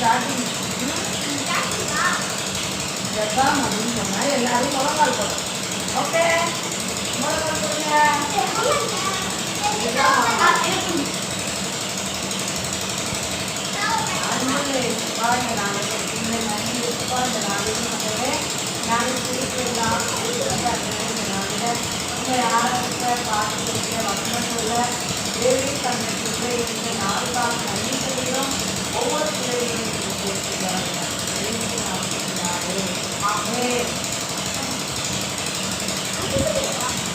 Starting ஜப்பாம் அப்படின்னு சொன்னால் எல்லாரும் முழங்கால் போடும் ஓகே முழங்கால் போடுங்க அன்புள்ளே பாருங்க. நாங்கள் இந்த நன்றி பாருங்க நாளைக்கு மக்களே நாங்கள் சிரிக்கலாம் உங்கள் ஆரம்பித்த பாட்டு கொடுக்கிற மக்கள் சொல்ல தேவி தன்னை இந்த நாள் நன்றி கண்டிப்பாக ஒவ்வொரு பிள்ளைகளும்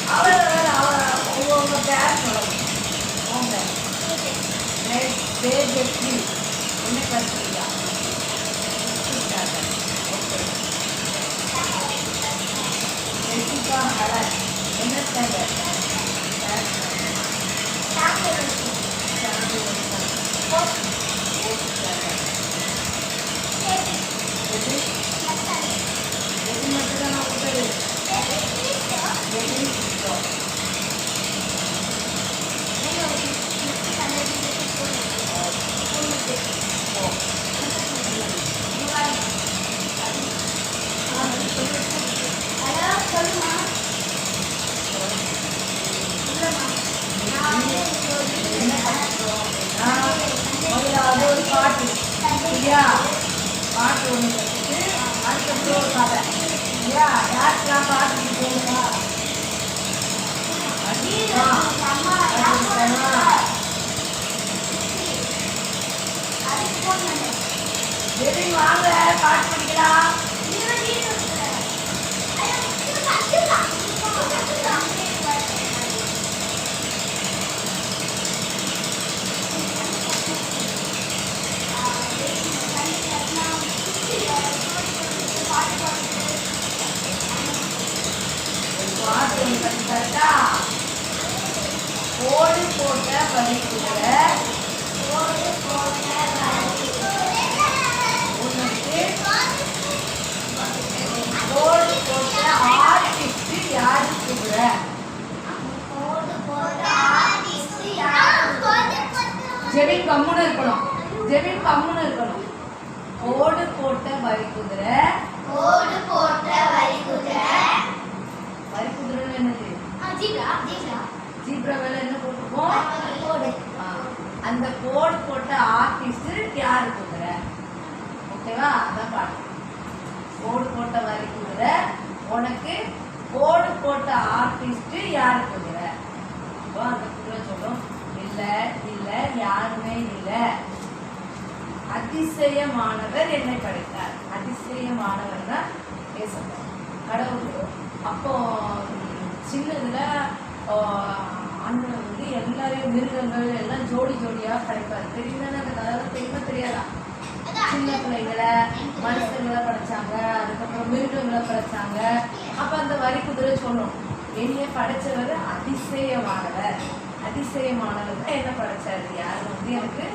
அவர் உங்க பேர் சொல்லணும் என்ன படிக்கிறீங்க என்ன எது எது மட்டும் தான் நான் கொடுத்தது எது கொடுத்தோம் என்ன பண்ணுறோம் அப்படின்னா முதல்ல அது ஒரு பாட்டு சரியா பாட்டு ஒன்று வச்சுட்டு அதுக்கப்புறம் ஒரு கதை சரியா யாருக்கெல்லாம் பாட்டு போகுதா வெறி வாங்க பாட்டு படிக்கலாம் ஒரு பாட்டு ஒன்று படிச்சாட்டா கோடு போட்ட வரிக்குள்ள உனக்கு கோடு போட்ட ஆர்டிஸ்ட் யாரு கூப்பிட ஜெமின் கம்முன்னு இருக்கணும் ஜெமின் கம்முன்னு இருக்கணும் கோடு போட்ட வரி குதிரை ஓடு போட்ட வரி குதிரை வரி குதிரைன்னு என்னது ஜீப்ரா. வேலை என்ன ஓடு ஆ, அந்த கோடு போட்ட ஆர்டிஸ்ட் யாரு குதிரை ஓகேவா? அதான் பாட்டு கோடு போட்ட வரி குதிரை உனக்கு கோடு போட்ட ஆர்டிஸ்ட் யாரு குதிரை அந்த குதிரை சொல்லும். இல்ல இல்ல யாருமே இல்ல. அதிசயமானவர் என்னை படைத்தார். அதிசயமானவர் தான் பேசணும் கடவுள். அப்போ சின்னதுல அண்ணன் வந்து எல்லாரையும் மிருகங்கள் எல்லாம் ஜோடி ஜோடியாக படைப்பார். தெரியுமா அந்த கதை தெரியுமா தெரியாதா? சின்ன பிள்ளைங்களை மனுஷங்களை படைச்சாங்க. அதுக்கப்புறம் மிருகங்களை படைச்சாங்க. அப்ப அந்த வரி குதிரை சொல்லும் என்னைய படைச்சவர் அதிசயமானவர். அதிசயமானவர் தான் என்ன படைச்சாரு. யாரும் வந்து எனக்கு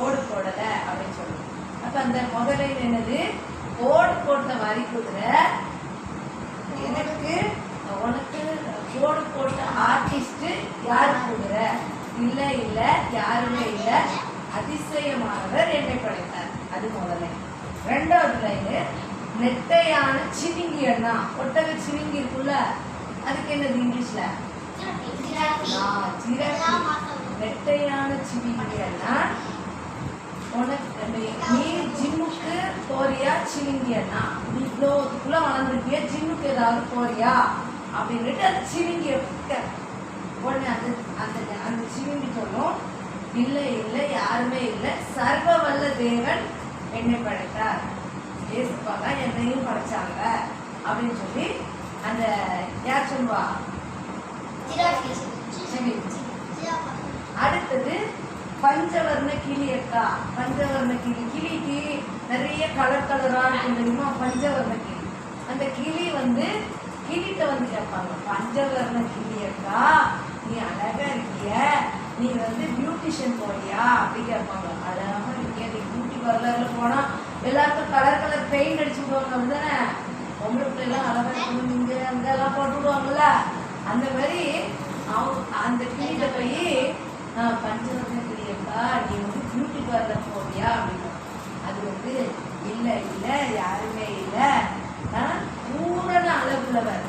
ஓடு போடல அப்படின்னு சொல்லுவோம். அப்ப அந்த முதல்ல என்னது? ஓடு போட்ட வரி குதிரை எனக்கு உனக்கு கோடு போட்ட ஆர்டிஸ்ட் யாரு குதிரை இல்ல இல்ல யாருமே இல்ல. அதிசயமானவர் என்னை படைத்தார். அது முதல்ல. ரெண்டாவது லைனு நெட்டையான சிவிங்கி அண்ணா. ஒட்டக சிவிங்கி இருக்குல்ல அதுக்கு என்னது இங்கிலீஷ்ல. நெட்டையான சிவிங்கி அண்ணா. உனக்கு நீ- நீ ஜிம்முக்கு போறியா அண்ணா நீ இவ்வளோத்துக்குள்ள வளர்ந்துருக்கிய ஜிம்முக்கு ஏதாவது போறியா? அப்படின்னுட்டு அந்த சிவிங்கிய உடனே அந்த அந்த அந்த சிவிங்கி சொல்லும் இல்லை இல்லை யாருமே இல்லை. சர்வ வல்ல தேவன் என்னை படைத்தார். ஏசுப்பா தான் என்னையும் படைச்சாங்க. அப்படின்னு சொல்லி அந்த யார் சொல்லுவா. அடுத்தது பஞ்சவர்ண கிளி அக்கா பஞ்சவர்ண கிளி. கிளிக்கு நிறைய கலர் கலரா இருக்கும் தெரியுமா? பஞ்சவர்ண கிளி. அந்த கிளி வந்து கிளிட்ட வந்து கேட்பாங்க. பஞ்சவர்ண கிளி அக்கா நீ அழகா இருக்கிய. நீ வந்து பியூட்டிஷியன் போறியா? அப்படி கேட்பாங்க. அழகா இருக்கிய. நீ பியூட்டி பார்லர்ல போனா எல்லாருக்கும் கலர் கலர் பெயிண்ட் அடிச்சு விடுவாங்க. அப்படிதானே? உங்களுக்கு எல்லாம் அழகா இருக்கணும். இங்க அங்க எல்லாம் போட்டு விடுவாங்கல்ல? அந்த மாதிரி அவங்க அந்த கிளியில போய் பஞ்சவர்ண கிளியக்கா நீ வந்து பியூட்டி பார்லர் போவியா அப்படின்னு. அது வந்து இல்ல இல்ல யாருமே இல்ல. பூரண அளவுள்ளவர்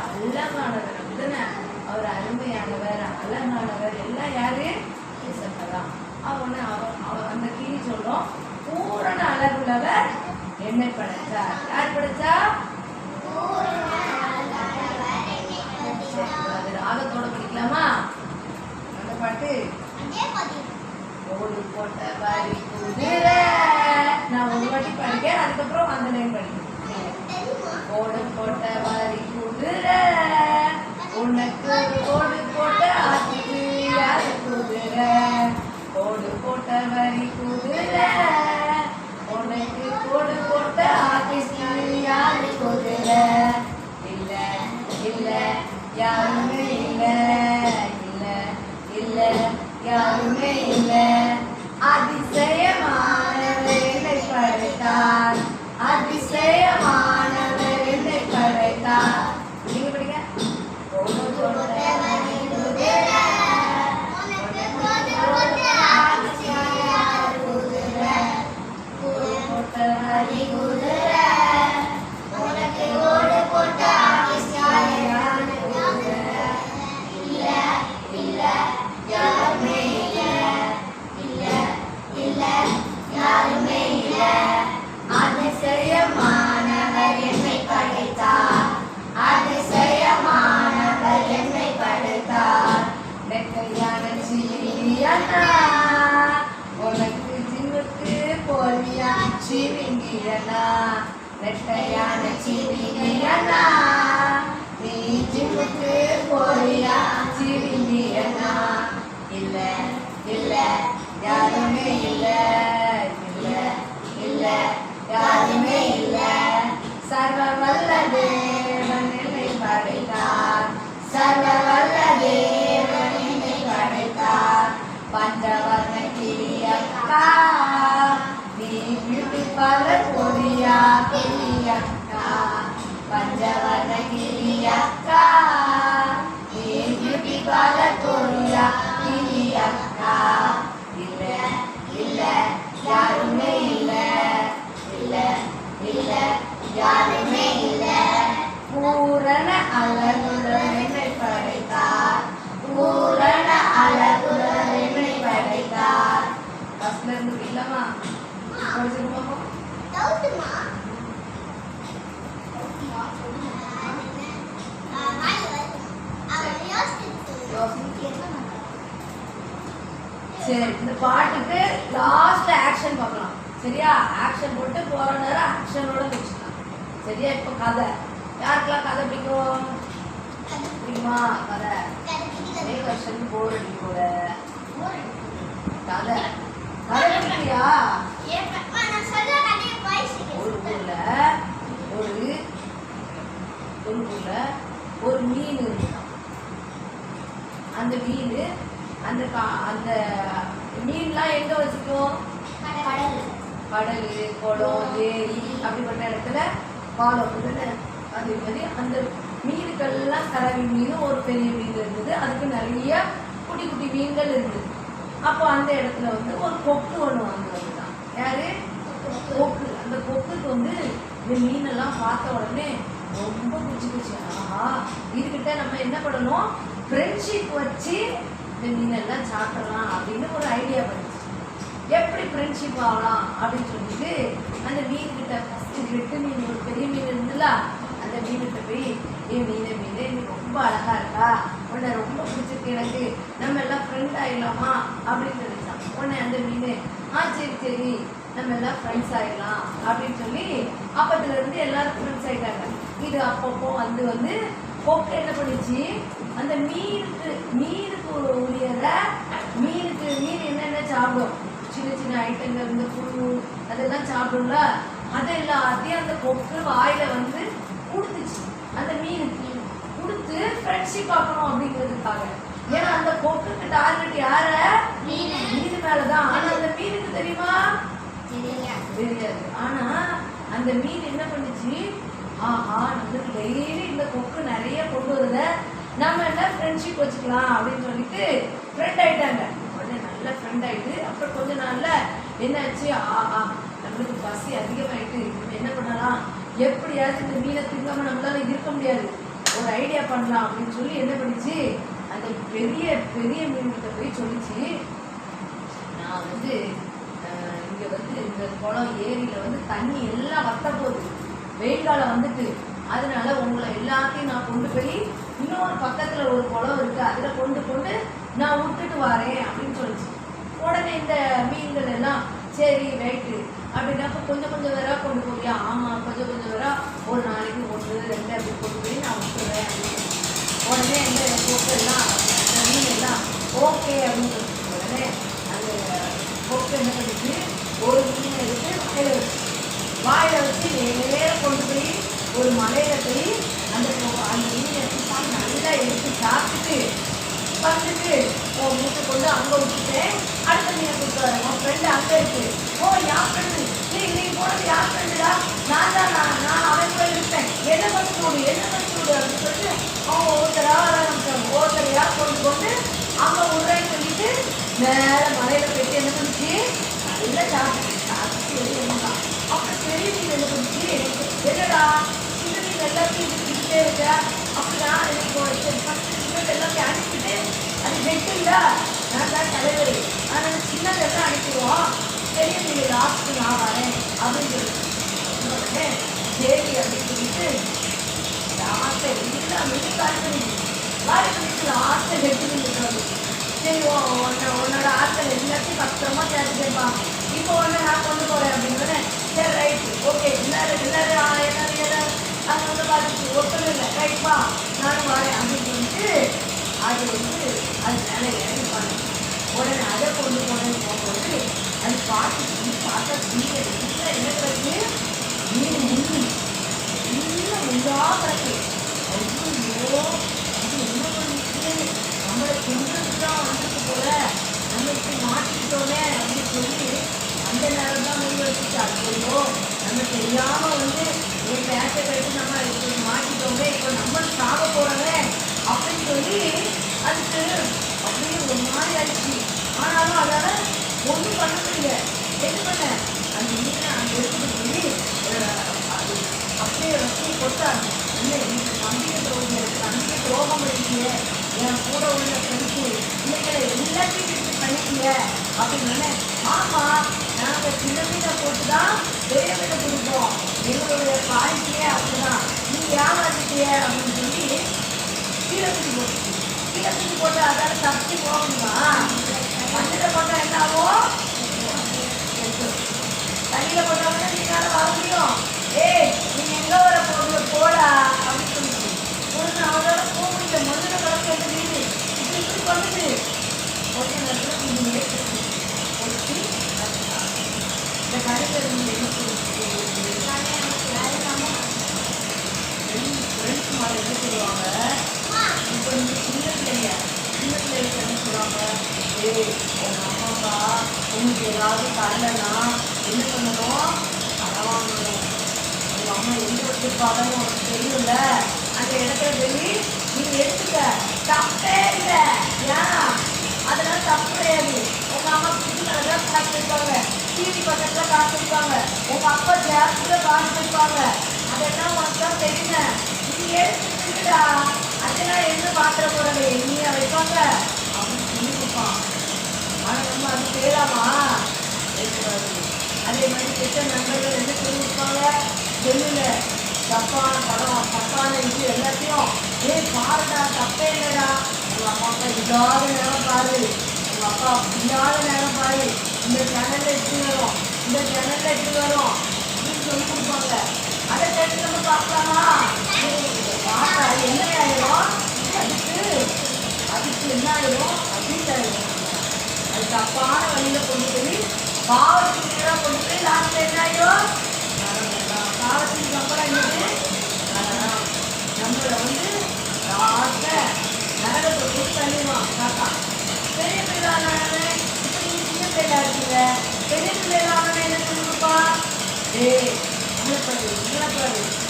அழகானவர் அப்படிதானே? அவர் அருமையானவர் அழகானவர். எல்லாம் யாரு? இயேசப்பதான் அவன அவர் அந்த கிளி சொல்றோம். பூரண அளவுள்ளவர் என்னை படைச்சார் யார் படைச்சா ராகத்தோட படிக்கலாமா? அந்த பாட்டு. ஓடு போட்ட வரி குதிரை நான் ஒரு வாட்டி படிக்கிறேன் அதுக்கப்புறம் அந்த லைன் படிக்கிறேன் ஓடு போட்ட வரி குதிரை உனக்கு ஓடு போட்ட ஆத்துக்கு யாரு குதிரை ஓடு போட்ட வரி குதிரை உனக்கு ஓடு போட்ட ஆத்துக்கு யாரு குதிரை. இல்ல இல்ல யாரும் நெட்டையான சரி இந்த பாட்டுக்கு லாஸ்ட் ஆக்ஷன் பார்க்கலாம். சரியா? ஆக்ஷன் போட்டு போற நேரம் ஆக்ஷனோட முடிச்சுக்கலாம். சரியா? இப்போ கதை. யாருக்கெல்லாம் கதை பிடிக்கும்? பிடிக்குமா? கதை. ஒரே வருஷம் போர் அடிக்கும் கூட கதை. கதை பிடிக்கலையா ஒரு ஊர்ல ஒரு ஒரு ஊர்ல ஒரு மீன் இருந்தான் அந்த மீன் அந்த கா- அந்த மீன்லாம் எங்க வச்சுக்கும் கடல் குளம் ஏரி அப்படிப்பட்ட இடத்துல பாலம் அதே மாதிரி அந்த மீனுக்கெல்லாம் கலவி மீன் ஒரு பெரிய மீன் இருந்தது. அதுக்கு நிறைய குட்டி குட்டி மீன்கள் இருந்தது. அப்போ அந்த இடத்துல வந்து ஒரு கொக்கு ஒன்று வந்து வந்துதான் யாரு? கொக்கு. அந்த கொக்குக்கு வந்து இந்த மீனெல்லாம் பார்த்த உடனே ரொம்ப பிடிச்சி பிடிச்சி ஆஹா. இதுகிட்ட நம்ம என்ன பண்ணணும்? ஃப்ரெண்ட்ஷிப் வச்சு இந்த மீனெல்லாம் சாப்பிடலாம் அப்படின்னு ஒரு ஐடியா வந்துச்சு. எப்படி ஃப்ரெண்ட்ஷிப் ஆகலாம் அப்படின்னு சொல்லிட்டு அந்த மீன் கிட்ட ஃபர்ஸ்ட் ரெட்டு மீன் ஒரு பெரிய மீன் இருந்துல அந்த மீன்கிட்ட போய் ஏ மீனை மீன் எனக்கு ரொம்ப அழகா இருக்கா? உன்னை ரொம்ப பிடிச்சிருக்கு எனக்கு. நம்ம எல்லாம் ஃப்ரெண்ட் ஆயிடலாமா? அப்படின்னு நினைச்சான் உடனே அந்த மீன் ஆ சரி சரி. நம்ம எல்லாம் ஃப்ரெண்ட்ஸ் ஆயிடலாம். அப்படின்னு சொல்லி அப்பத்துல இருந்து எல்லாரும் ஃப்ரெண்ட்ஸ் ஆகிட்டாங்க இது அப்பப்போ வந்து வந்து போக்கு என்ன பண்ணிச்சு? அந்த மீனுக்கு மீனுக்கு உரியத மீனுக்கு மீன் என்னென்ன சாப்பிடும்? சின்ன சின்ன ஐட்டங்கள் இந்த புழு அதெல்லாம் சாப்பிடும்ல? அதெல்லாம் அதையும் அந்த கொக்கு வாயில வந்து கொடுத்துச்சு அந்த மீனுக்கு கொடுத்து ஃப்ரெண்ட்ஷிப் ஆக்கணும் அப்படிங்கிறதுக்காக. ஏன்னா அந்த கொக்குக்கு டார்கெட் யார? மீனு. மீன் மேலதான். ஆனா அந்த மீனுக்கு தெரியுமா? தெரியாது. ஆனா அந்த மீன் என்ன பண்ணுச்சு? ஆஹா நம்மளுக்கு டெய்லி இந்த கொக்கு நிறைய கொண்டு வருத. நம்ம என்ன ஃப்ரெண்ட்ஷிப் வச்சுக்கலாம் அப்படின்னு சொல்லிட்டு ஃப்ரெண்ட் ஆயிட்டாங்க. உடனே நல்ல ஃப்ரெண்ட் ஆயிட்டு அப்புறம் கொஞ்ச நாள்ல என்னாச்சு? ஆஹா நம்மளுக்கு பசி அதிகமாயிட்டு நம்ம என்ன பண்ணலாம்? எப்படியாவது இந்த மீனை திங்காம நம்மளால இருக்க முடியாது. ஒரு ஐடியா பண்ணலாம் அப்படின்னு சொல்லி என்ன பண்ணிச்சு? அந்த பெரிய பெரிய மீன்கிட்ட போய் சொல்லிச்சு. நான் வந்து இங்கே இங்க வந்து இந்த குளம் ஏரியில வந்து தண்ணி எல்லாம் வத்த போகுது. வெயில் காலம் வந்துட்டு. அதனால உங்களை எல்லாத்தையும் நான் கொண்டு போய் இன்னொரு பக்கத்துல ஒரு குளம் இருக்கு அதுல கொண்டு கொண்டு நான் விட்டுட்டு வரேன் அப்படின்னு சொல்லிச்சு. உடனே இந்த மீன்கள் எல்லாம் சரி ரைட்டு அப்படின்னாக்க கொஞ்சம் கொஞ்சம் வேற கொண்டு போவியா? ஆமா கொஞ்சம் கொஞ்சம் வேற. ஒரு நாளைக்கு ஒன்று ரெண்டு அப்படி கொண்டு போய் நான் விட்டுறேன் உடனே இந்த போக்கு எல்லாம் மீன் எல்லாம் ஓகே அப்படின்னு சொல்லிச்சு. உடனே அந்த போக்கு என்ன பண்ணிச்சு? ஒரு மீனை எடுத்து வாயில வச்சு வாயில வச்சு நேரம் கொண்டு போய் ஒரு மலையில போய் அந்த அந்த மீனை எடுத்து சாப்பிட்டு எடுத்து சாப்பிட்டுட்டு வந்துட்டு ஓ மூட்டை கொண்டு அங்கே விட்டுட்டேன். அடுத்த மீனை கொடுத்து வரேன். உன் ஃப்ரெண்டு அங்கே இருக்கு. ஓ யார் ஃப்ரெண்டு நீ நீ போனது யார் ஃப்ரெண்டுடா நான் தான் நான் நான் அவன் கூட இருப்பேன். என்ன பண்ணி விடு என்ன பண்ணி விடு அப்படின்னு சொல்லிட்டு அவன் ஒருத்தராக வர ஆரம்பிச்சான் கொண்டு கொண்டு அங்கே விடுறேன்னு சொல்லிட்டு மேல மலையில் போயிட்டு என்ன பண்ணிச்சு? நல்லா சாப்பிட்டு சாப்பிட்டு வெளியே வந்தான். அப்புறம் பெரிய மீன் என்ன பண்ணிச்சு? என்னடா சின்ன மீன் எல்லாத்தையும் இருக்கிட்டே இருக்க? அப்படின்னா எனக்கு ஒரு ஃபஸ்ட்டு சின்னது எல்லாத்தையும் அனுப்பிட்டு அது வெட்டு இல்ல நான் தான் தலைவர் அதனால சின்னதெல்லாம் அனுப்பிடுவோம் பெரிய மீன் லாஸ்ட்டு நான் வரேன் அப்படின்னு சொல்லிட்டு சரி அப்படின்னு சொல்லிட்டு லாஸ்ட்டை எல்லாம் மீன் காலி வாரி காலி பண்ணிட்டு லாஸ்ட்டை வெட்டி சரி ஓ உன்னை உன்னோட ஆட்கள் எல்லாத்தையும் பத்திரமா சேர்த்துட்டேப்பா இப்போ ஒன்று நான் கொண்டு போகிறேன் அப்படின்னு சரி ரைட் ஓகே எல்லாரும் எல்லாரும் ஆ, எல்லாரும் எல்லாரும் அங்கே வந்து பார்த்துட்டு ஒருத்தர் இல்லை ரைட்ப்பா நானும் வரேன் அப்படின்னு சொல்லிட்டு அது வந்து அது மேலே இறங்கிப்பாங்க உடனே அதை கொண்டு போனேன்னு போகும்போது அது பார்த்து பார்த்தா கீழே கீழே என்ன கிடக்கு மீன் முள்ளு இன்னும் முள்ளா கிடக்கு ஐயோ அது என்ன பண்ணிட்டு நம்மளை திங்கிறது தான் வந்துட்டு போல நம்ம இப்படி மாட்டிக்கிட்டோமே அப்படின்னு சொல்லி அந்த நேரம் தான் முடிவு வச்சுட்டு ஐயோ நம்ம தெரியாம வந்து ஒரு பேட்டை கட்டி நம்ம இப்படி மாட்டிட்டோமே இப்போ நம்ம சாக போறோமே அப்படின்னு சொல்லி அதுக்கு அப்படியே ஒரு மாதிரி ஆயிடுச்சு ஆனாலும் அதால ஒன்றும் பண்ண முடியல. எது பண்ண அந்த மீனை அங்கே எடுத்துட்டு போய் அஹ், அது அப்படியே இல்லை இந்த நம்பிக்கை துரோகம் இருக்கு. நம்பிக்கை துரோகம் இருக்கீங்க என் கூட உள்ள ஃப்ரெண்ட்ஸு பிள்ளைகளை எல்லாத்தையும் இப்படி பண்ணிக்கீங்க அப்படின்னு ஆமாம் நாங்கள் சின்ன மீனை போட்டு தான் பெரிய மீனை கொடுப்போம் எங்களுடைய பாலிசியே அப்படிதான். நீங்க ஏமாத்திட்டிய அப்படின்னு சொல்லி கீழே தூக்கி போட்டு கீழே தூக்கி போட்டு அதால தப்பி போகணுமா மண்ணில் போட்டால் என்ன ஆகும்? தண்ணியில போட்டோம்னா நீனால வர முடியும். ஏய் நீ எங்க வர போகுது? போடா அப்படின்னு சொல்லிட்டு ஒரு அவரோட போக முடியல மண்ணில் கலந்து எடுத்து இப்படி இப்படி பண்ணுது. ஒரே நேரத்தில் கொஞ்சம் ஏற்று ஒட்டி இந்த கடையில் இருந்து என்ன ஃப்ரெண்ட்ஸ் மாதிரி என்ன சொல்லுவாங்க? இப்போ இந்த சின்ன பிள்ளைங்க சின்ன பிள்ளைங்க என்ன சொல்லுவாங்க? ஏய் உங்க அம்மா அப்பா உங்களுக்கு ஏதாவது தரலன்னா என்ன பண்ணணும் கடன் வாங்கணும் உங்க அம்மா எங்க வச்சிருப்பாங்கன்னு உனக்கு தெரியும்ல? அந்த இடத்துல போய் நீ எடுத்துக்க. தப்பே இல்லை. ஏன் அதெல்லாம் தப்பு கிடையாது. உங்க அம்மா புது கலர்ல காசு வைப்பாங்க டிவி பக்கத்துல காசு வைப்பாங்க உங்க அப்பா ஜாஸ்தியில காசு வைப்பாங்க அதெல்லாம் உனக்கு தான் தெரியல நீ எடுத்துக்கிட்டுடா. அதெல்லாம் என்ன பாத்திர போறாங்க எங்கேயா வைப்பாங்க. அப்படின்னு சொல்லி கொடுப்பான். ஆனா நம்ம அது செய்யலாமா? அதே மாதிரி கெட்ட நண்பர்கள் என்ன சொல்லியிருப்பாங்க செல்லில் தப்பான படம் தப்பான இது எல்லாத்தையும். ஏ பாருடா தப்பே இல்லைடா. உங்கள் அம்மா அப்பா இல்லாத நேரம் பாரு. உங்கள் அப்பா இல்லாத நேரம் பாரு. இந்த சேனலில் எப்படி வரும். இந்த சேனலில் எப்படி வரும். அப்படின்னு சொல்லி கொடுப்பாங்க. அதை கேட்டு நம்ம பார்க்கலாமா? பார்த்தா என்ன ஆயிரும்? அதுக்கு அதுக்கு என்ன ஆயிரும்? அப்படின்னு அது தப்பான வழியில் கொண்டு போய் பாவத்துக்கு கொண்டு போய் லாஸ்ட்ல என்ன பாவத்துக்கு அப்புறம் என்னது வந்து லாஸ்ட்ல நரகத்தை போய் தள்ளிடுவான் பெரிய பிள்ளைலானவனே இப்ப நீங்க சின்ன பிள்ளையா இருக்கீங்க பெரிய பிள்ளைலானவனே என்ன சொல்லி ஏய்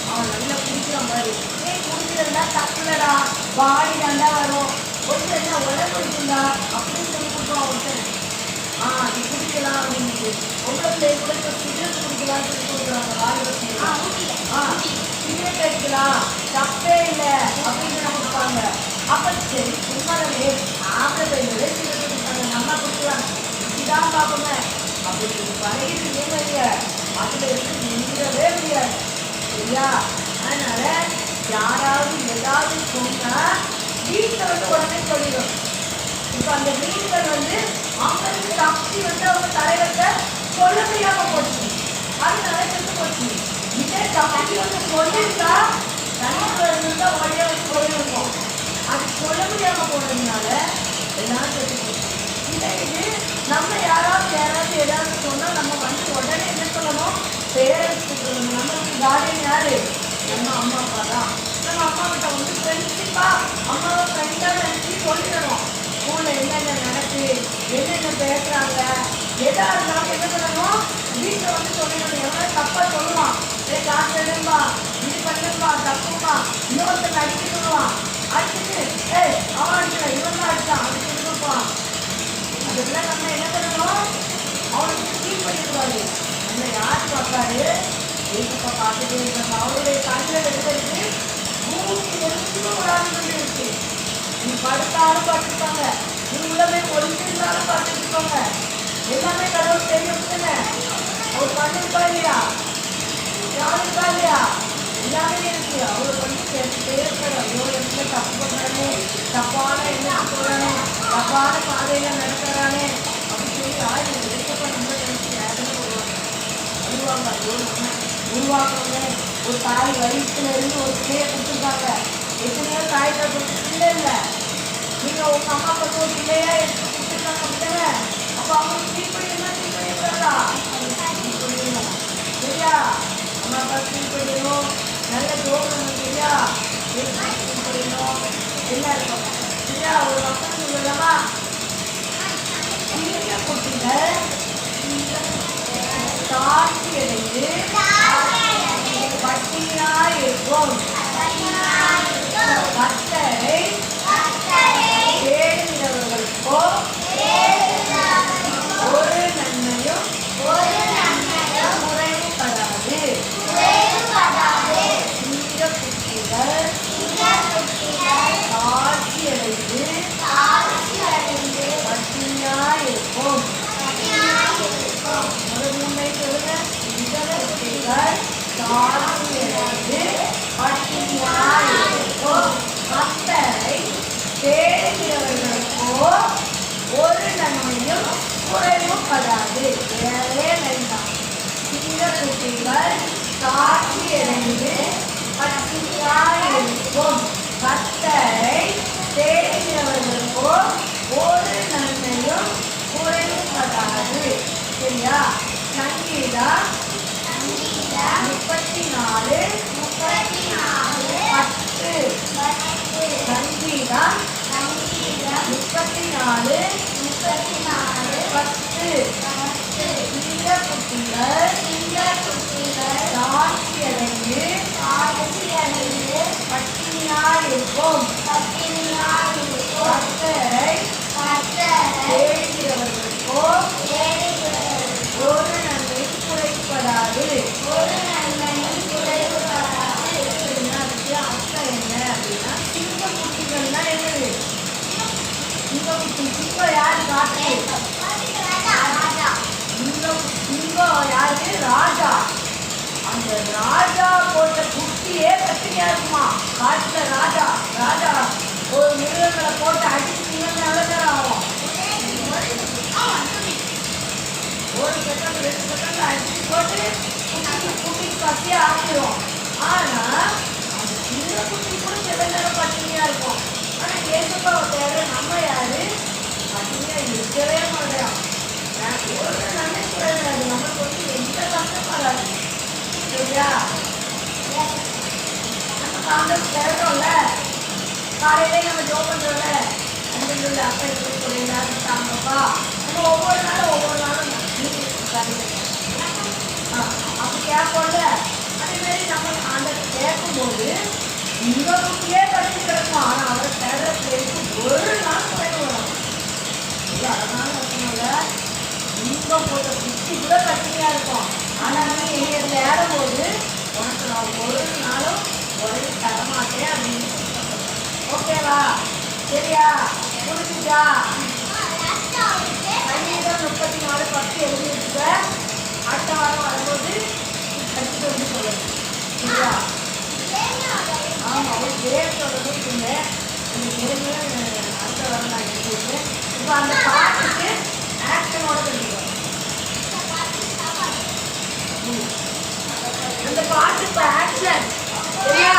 அவன் நல்லா குடிக்கிற மாதிரி ஏய் குடிக்கிறதுனா தப்புலடா பாடி நல்லா வரும் ஒருத்தர் என்ன உடம்பு இருக்குண்டா அப்படின்னு சொல்லி கொடுப்பான் ஒருத்தர் ஆ இது குடிக்கலாம் அப்படின்னு பிள்ளை கூட இப்போ சிகரெட் குடிக்கலாம்னு சொல்லி கொடுக்குறாங்க வாலிப ஆ சிகரெட் அடிக்கலாம். தப்பே இல்லை அப்படின்னு நம்ம கொடுப்பாங்க. அப்ப சரி சும்மாவே ஆம்பளை சிகரெட் குடிப்பாங்க. நம்ம குடிக்கலாம். இதுதான் பார்ப்போமே அப்படி பழகிட்டு இல்லைங்க அதுல இருந்து நின்றவே முடியாது சரியா? அதனால யாராவது ஏதாவது சொன்னா வீட்டில் வந்து உடனே சொல்லிடும் இப்போ அந்த மீன்கள் வந்து அவங்களுக்கு தப்பி வந்து அவங்க தலைவர்கிட்ட சொல்ல முடியாம போச்சு அதனால செத்து போச்சு. இதே தப்பி வந்து சொல்லியிருந்தா தண்ணிக்குள்ள இருந்தா உடனே வந்து அது சொல்ல முடியாம போனதுனால எல்லாரும் செத்து போச்சு. இதே இது நம்ம யாராவது யாராவது ஏதாவது சொன்னால் நம்ம வந்து உடனே என்ன சொல்லணும்? பேரண்ட்ஸ் சொல்லணும் நம்மளுக்கு கார்டியன் யாரு? நம்ம அம்மா அப்பா தான் நம்ம அம்மா கிட்ட வந்து ஃப்ரெண்ட்ஷிப்பா அம்மாவை ஃப்ரெண்டாக நினச்சி சொல்லிடணும். ஸ்கூலில் என்னென்ன நடக்கு என்னென்ன பேசுகிறாங்க எதாக இருந்தாலும் என்ன பண்ணணும்? வீட்டில் வந்து சொல்லணும் எவ்வளோ தப்பாக சொல்லுவான். ஏ காசு எடுப்பா இது பண்ணுப்பா தப்புப்பா இன்னொருத்தர் அடிக்க சொல்லுவான். அடிச்சுட்டு ஏய் அவன் அடிக்கல இவன் தான் அடிச்சான். அதுக்கு இருப்பான் அதுக்கெல்லாம் நம்ம என்ன பண்ணணும்? அவனுக்கு ஃபீல் பண்ணிக்கூடாது நம்ம யார் பார்த்தாரு ஏசப்பா பார்த்துட்டே இருக்காங்க அவருடைய கண்ணில் எடுத்துருக்கு பூமி எரிஞ்சும் இருக்கு நீ படுத்தாலும் படுத்துப்பாங்க நீ உள்ளமே ஒளிஞ்சிருந்தாலும் பார்த்துருப்பாங்க எல்லாமே கடவுள் தெரியும் தானே அவர் பண்ணிருக்கா இல்லையா யாருக்கா இருக்கா இல்லையா எல்லாமே இருக்கு. அவரை பண்ணி கேட்டுட்டே இருக்காரு ஐயோ என்ன தப்பு பண்ணுறானே தப்பான என்ன போகிறானே தப்பான பாதையில நடக்கிறானே. அப்படின்னு சொல்லி ஆயிரம் எடுக்கப்ப நம்ம நினைச்சு வேதனை வருவாங்க வருவாங்க ஐயோ நம்ம உருவாக்குறவங்க ஒரு தாய் வயிற்றுல இருந்து ஒரு பிள்ளைய கொடுத்துருக்காங்க. எத்தனையோ தாய் தப்பு பிள்ளை இல்லை. நீங்கள் உங்கள் அம்மா அப்பா ஒரு பிள்ளையா எடுத்து கொடுத்துருக்காங்க அப்படித்தானே? அப்ப அவங்க ஃபீல் பண்ணி ஃபீல் பண்ணிருக்காங்களா? சரியா? அம்மா அப்பா ஃபீல் பண்ணிடணும் நல்ல ஜோகம் சரியா? ஃபீல் பண்ணிடணும் இருக்கும் சரியா? ஒரு மக்கள் சொல்லலாமா அடைந்து இருக்கும் கத்தரை தேடுகிறவர்களுக்கோ ஒரு நன்மையும் குறைவுபடாது சிறிய குட்டிகள் தாழ்ச்சி அடைந்து பட்டினியாய் இருக்கும் முதல் முன்னை சொல்லுங்க சிறிய குட்டிகள் தாழ்ச்சி அடைந்து பட்டினியாய் இருக்கும் கத்தரை தேடுகிறவர்களுக்கோ ஒரு நன்மையும் குறைவுபடாது எனவே வேண்டாம் சிறிய குட்டிகள் காட்சி அடைந்து பட்டினியாய் இருக்கும் கத்தரை தேடுகிறவர்களுக்கோ ஒரு நன்மையும் குறைவுபடாது சரியா சங்கீதம் முப்பத்தி நாலு பன்னெண்டு சங்கீதம் முப்பத்தி நாலு முப்பத்தி நாலு பத்து. பத்து இந்த குட்டிகள் இந்த குட்டிகள் ஆட்சியடைந்து ஆட்சியடைந்து பட்டினியால் இருக்கும் பட்டினியால் இருக்கும் பக்தரை பக்தரை ஏழுகிறவர்களுக்கோ. ஏழுகிறவர்களுக்கோ ஒரு நன்மை குறைப்படாது. ஒரு நன்மை அதுக்கு அர்த்தம் என்ன அப்படின்னா சிங்க குட்டிகள்னா என்னது சிங்க குட்டி சிங்கம் யாரு சிங்கம் ராஜா? அந்த ராஜா போட்ட குட்டியே பட்டினியா இருக்குமா? காட்டுல ராஜா ராஜா. ஒரு மிருகங்களை போட்டு அடிச்சிங்கன்னா எவ்வளவு நேரம் ஆகும் ஒரு செகண்ட் ரெண்டு செகண்ட் அடிச்சு போட்டு குட்டி குட்டி பசியா ஆக்கிடும் ஆனா அந்த தேவை நம்ம யாரு மாட்டோம் ஒரு எந்த கஷ்டப்படாது சரியா நம்ம காலையிலே நம்ம ஜோ பண்றோம்ல அஞ்சல் அப்பா இப்படி சொல்லிடலாம் தாங்கப்பா நம்ம ஒவ்வொரு நாளும் ஒவ்வொரு நாளும் அப்படி கேட்போம்ல அதே நம்ம அந்த கேட்கும்போது இந்த குட்டியே கட்டி கிடக்கும் ஆனா அவரை தேடுற பேருக்கு ஒரு நாள் குறைவு வரும் இது அழகான வசனம்ல தங்கம் போட்ட குச்சி கூட கட்டியாக இருக்கும் ஆனால் நீ எங்கள் ஏறும்போது உனக்கு நான் ஒரு நாளும் உடனே தரமாட்டேன் அப்படின்னு ஓகேவா சரியா புரிஞ்சுச்சா சங்கீதம் முப்பத்தி நாலு பத்து எழுதி வச்சுக்க அடுத்த வாரம் வரும்போது கட்டிட்டு வந்து சொல்லணும் சரியா? ஆமாம் ஒரு பேர் சொல்லணும் சொன்னேன் இந்த அடுத்த வாரம் நான் எடுத்துருக்கேன் இப்போ அந்த பாட்டுக்கு ஆக்ஷனோட சொல்லிடுவோம். அந்த பாட்டு இப்போ ஆக்ஷன் சரியா?